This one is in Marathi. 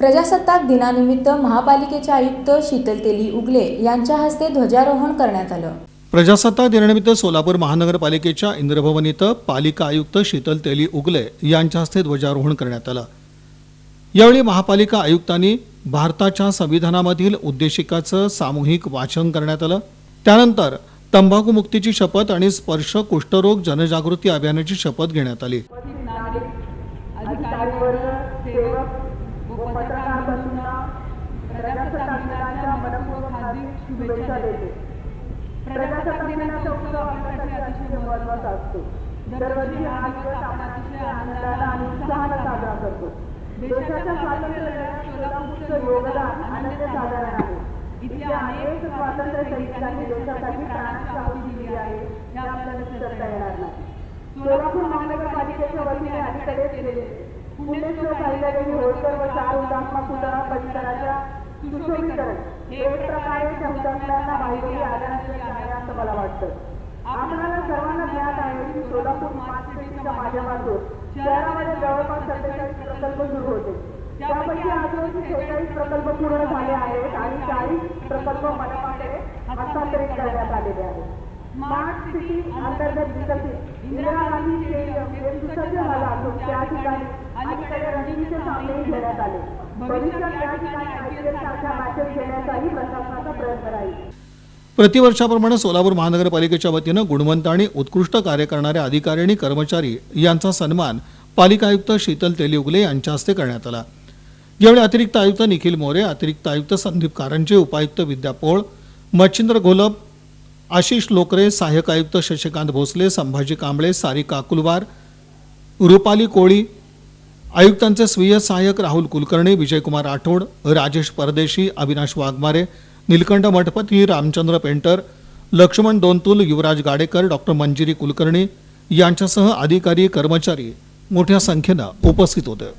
प्रजासत्ताक दिनानिमित्त महापालिकेचे आयुक्त शीतल तेली उगले यांच्या हस्ते ध्वजारोहण करण्यात आलं. प्रजासत्ताक दिनानिमित्त सोलापूर महानगरपालिकेच्या इंद्रभवन इथं पालिका आयुक्त शीतल तेली उगले यांच्या हस्ते ध्वजारोहण करण्यात आलं. यावेळी महापालिका आयुक्तांनी भारताच्या संविधानामधील उद्देशिकाचं सामूहिक वाचन करण्यात आलं. त्यानंतर तंबाखू मुक्तीची शपथ आणि स्पर्श कुष्ठरोग जनजागृती अभियानाची शपथ घेण्यात आली. व पत्रकार बंधूंना प्रजासत्ताक दिनाच्या मनपूर्वक हार्दिक शुभेच्छा देते. प्रजासत्ताक दिनाचा उत्सव आपल्यासाठी अतिशय महत्त्वाचा असतो. दरवर्षी हा दिवस आपण अतिशय आनंदाला आणि उत्साहाने साजरा करतो. देशाच्या स्वातंत्र्य लढ्यात सोलापूरचं योगदान अनन्यसाधारण आहे. इथल्या अनेक स्वातंत्र्य सैनिकांनी देशासाठी प्राणाची आहुती दिली आहे हे आपल्याला विसरता येणार नाही. सोलापूर महानगरपालिकेच्या वतीने अलीकडेच केलेले पुण्यश्लोक अहिल्यादेवी होळकर व चार हुतात्मा पुतळा परिसराच्या सुशोभीकरण. हे एक प्रकारे त्या हुतात्म्यांना वाहिली आदरांजली आहे असं मला वाटतं. आपल्याला सर्वांना ज्ञात आहे की सोलापूर स्मार्ट माध्यमातून शहरामध्ये जवळपास सत्तेचाळीस प्रकल्प सुरू होते. त्यापैकी आजवरचे सेहेचाळीस प्रकल्प पूर्ण झाले आहेत आणि चाळीस प्रकल्प मनपाकडे हस्तांतरित करण्यात आलेले आहेत. स्मार्ट सिटी अंतर्गत विकसित इंदिरा गांधी स्टेडियम हे सुसज्ज झालं असून त्या ठिकाणी अलीकडे घेण्यात आले भविष्यात या ठिकाणी आयपीएल सारख्या मॅचेस घेण्याचाही प्रशासनाचा प्रयत्न राहील प्रतिवर्षाप्रमाणे सोलापूर महानगरपालिकेच्या वतीनं गुणवंत आणि उत्कृष्ट कार्य करणाऱ्या अधिकारी आणि कर्मचारी यांचा सन्मान पालिका आयुक्त शीतल तेली उगले यांच्या हस्ते करण्यात आला. यावेळी अतिरिक्त आयुक्त निखिल मोरे अतिरिक्त आयुक्त संदीप कारंजे उपायुक्त विद्या पोळ मच्छिंद्र घोलप आशिष लोकरे सहाय्यक आयुक्त शशिकांत भोसले संभाजी कांबळे सारिका अकुलवार रुपाली कोळी आयुक्तांचे स्वीय सहाय्यक राहुल कुलकर्णी विजयकुमार राठोड राजेश परदेशी अविनाश वाघमारे नीलकंठ मठपती रामचंद्र पेंटर लक्ष्मण दोनतुल युवराज गाडेकर डॉक्टर मंजिरी कुलकर्णी यांच्यासह अधिकारी कर्मचारी मोठ्या संख्येनं उपस्थित होते.